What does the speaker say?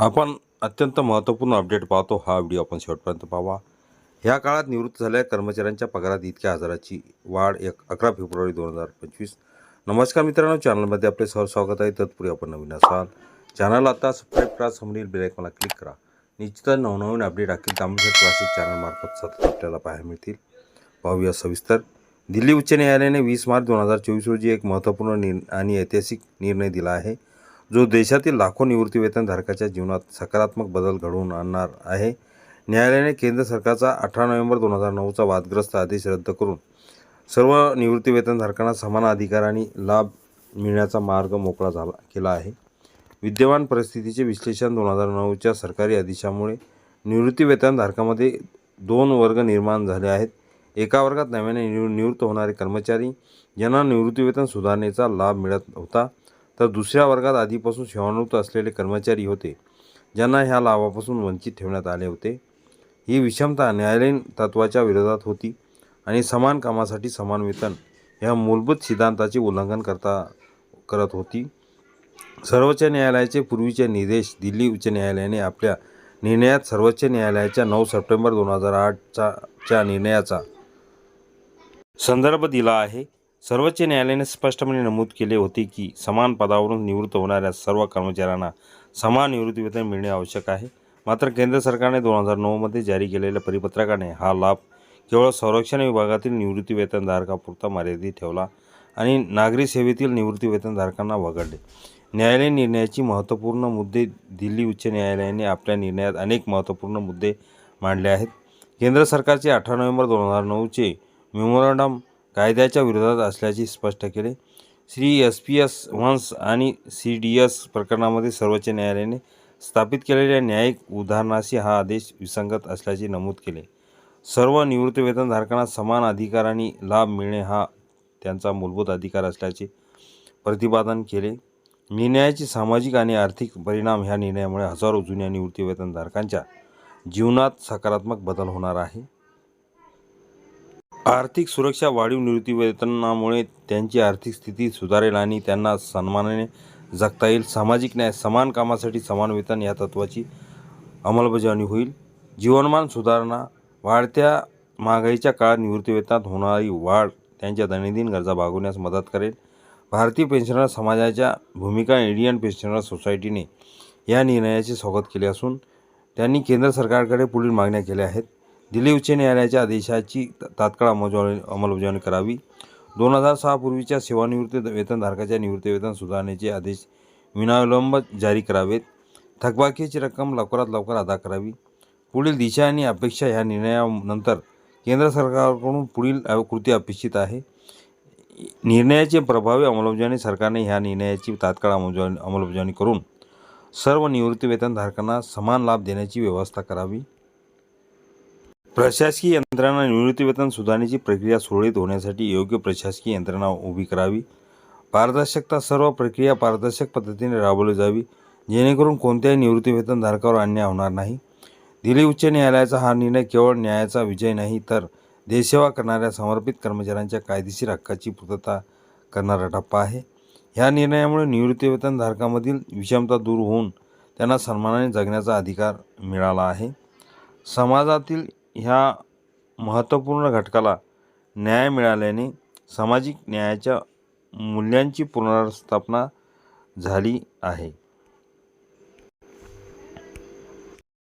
आपण अत्यंत महत्त्वपूर्ण अपडेट पाहतो. हा व्हिडिओ आपण शेवटपर्यंत पाहावा. ह्या काळात निवृत्त झालेल्या कर्मचाऱ्यांच्या पगारात इतक्या हजाराची वाढ एक अकरा फेब्रुवारी दोन हजार पंचवीस. नमस्कार मित्रांनो चॅनलमध्ये आपले सहज स्वागत आहे. तत्पूर्वी आपण नवीन असाल. चॅनल आता सबस्क्राईब करा समोरील बेलायकॉनला क्लिक करा. निश्चितच नवनवीन अपडेट अखिल दामोदर क्लासिक चॅनलमार्फत सतत आपल्याला पाहायला मिळतील. पाहूया सविस्तर. दिल्ली उच्च न्यायालयाने वीस मार्च दोन हजार चोवीस रोजी एक महत्त्वपूर्ण निर् आणि ऐतिहासिक निर्णय दिला आहे. जो देशातील लाखो निवृत्तीवेतनधारकाच्या जीवनात सकारात्मक बदल घडवून आणणार आहे न्यायालयाने केंद्र सरकारचा अठरा नोव्हेंबर दोन हजार नऊचा वादग्रस्त आदेश रद्द करून सर्व निवृत्तीवेतनधारकांना समान अधिकार आणि लाभ मिळण्याचा मार्ग मोकळा झाला केला आहे. विद्यमान परिस्थितीचे विश्लेषण दोन हजार नऊच्या सरकारी आदेशामुळे निवृत्तीवेतनधारकामध्ये दोन वर्ग निर्माण झाले आहेत. एका वर्गात नव्याने निवृत्त होणारे कर्मचारी ज्यांना निवृत्तीवेतन सुधारणेचा लाभ मिळत होता तर दुसऱ्या वर्गात आधीपासून सेवानिवृत्त असलेले कर्मचारी होते ज्यांना ह्या लाभापासून वंचित ठेवण्यात आले होते. ही विषमता न्यायालयीन तत्वाच्या विरोधात होती आणि समान कामासाठी समान वेतन ह्या मूलभूत सिद्धांताचे उल्लंघन करता करत होती. सर्वोच्च न्यायालयाचे पूर्वीचे निर्देश दिल्ली उच्च न्यायालयाने आपल्या निर्णयात सर्वोच्च न्यायालयाच्या नऊ सप्टेंबर दोन हजार आठचा च्या निर्णयाचा संदर्भ दिला आहे. सर्वोच्च न्यायालयाने स्पष्टपणे नमूद केले होते की समान पदावरून निवृत्त होणाऱ्या सर्व कर्मचाऱ्यांना समान निवृत्तीवेतन मिळणे आवश्यक आहे. मात्र केंद्र सरकारने दोन हजार नऊमध्ये जारी केलेल्या परिपत्रकाने हा लाभ केवळ संरक्षण विभागातील निवृत्तीवेतनधारकापुरता मर्यादित ठेवला आणि नागरी सेवेतील निवृत्तीवेतनधारकांना वगळले. न्यायालयीन निर्णयाची महत्त्वपूर्ण मुद्दे दिल्ली उच्च न्यायालयाने आपल्या निर्णयात अनेक महत्त्वपूर्ण मुद्दे मांडले आहेत. केंद्र सरकारचे अठरा नोव्हेंबर दोन हजार नऊचे मेमोरंडम कायद्याच्या विरोधात असल्याचे स्पष्ट केले. श्री एस पी एस वन्स आणि सी डी एस प्रकरणामध्ये सर्वोच्च न्यायालयाने स्थापित केलेल्या न्यायिक उदाहरणाशी हा आदेश विसंगत असल्याचे नमूद केले. सर्व निवृत्तीवेतनधारकांना समान अधिकार आणि लाभ मिळणे हा त्यांचा मूलभूत अधिकार असल्याचे प्रतिपादन केले. निर्णयाचे सामाजिक आणि आर्थिक परिणाम ह्या निर्णयामुळे हजारो जुन्या निवृत्तीवेतनधारकांच्या जीवनात सकारात्मक बदल होणार आहे. आर्थिक सुरक्षा वाढीव निवृत्तीवेतनामुळे त्यांची आर्थिक स्थिती सुधारेल आणि त्यांना सन्मानाने जगता येईल. सामाजिक न्याय समान कामासाठी समान वेतन या तत्त्वाची अंमलबजावणी होईल. जीवनमान सुधारणा वाढत्या महागाईच्या काळात निवृत्तीवेतनात होणारी वाढ त्यांच्या दैनंदिन गरजा भागवण्यास मदत करेल. भारतीय पेन्शनर समाजाच्या भूमिका इंडियन पेन्शनर सोसायटीने या निर्णयाचे स्वागत केले असून त्यांनी केंद्र सरकारकडे पुढील मागण्या केल्या आहेत. दिल्ली उच्च न्यायालयाच्या आदेशाची तात्काळ अंमलबजावणी अंमलबजावणी करावी. दोन हजार सहा पूर्वीच्या सेवानिवृत्ती वेतनधारकाच्या निवृत्तीवेतन सुधारणेचे आदेश विनाविलंब जारी करावेत. थकबाकीची रक्कम लवकरात लवकर अदा करावी. पुढील दिशा आणि अपेक्षा ह्या निर्णयानंतर केंद्र सरकारकडून पुढील कृती अपेक्षित आहे. निर्णयाची प्रभावी अंमलबजावणी सरकारने ह्या निर्णयाची तात्काळ अंमलबजावणी अंमलबजावणी करून सर्व निवृत्तीवेतनधारकांना समान लाभ देण्याची व्यवस्था करावी. प्रशासकीय यंत्रणा निवृत्तीवेतन सुधारणेची प्रक्रिया सुरळीत होण्यासाठी योग्य प्रशासकीय यंत्रणा उभी करावी. पारदर्शकता सर्व प्रक्रिया पारदर्शक पद्धतीने राबवली जावी जेणेकरून कोणत्याही निवृत्तीवेतनधारकावर अन्याय होणार नाही. दिल्ली उच्च न्यायालयाचा हा निर्णय केवळ न्यायाचा विजय नाही तर देशसेवा करणाऱ्या समर्पित कर्मचाऱ्यांच्या कायदेशीर हक्काची पूर्तता करणारा टप्पा आहे. ह्या निर्णयामुळे निवृत्तीवेतनधारकामधील विषमता दूर होऊन त्यांना सन्मानाने जगण्याचा अधिकार मिळाला आहे. समाजातील ह्या महत्त्वपूर्ण घटकाला न्याय मिळाल्याने सामाजिक न्यायाच्या मूल्यांची पुनर्स्थापना झाली आहे.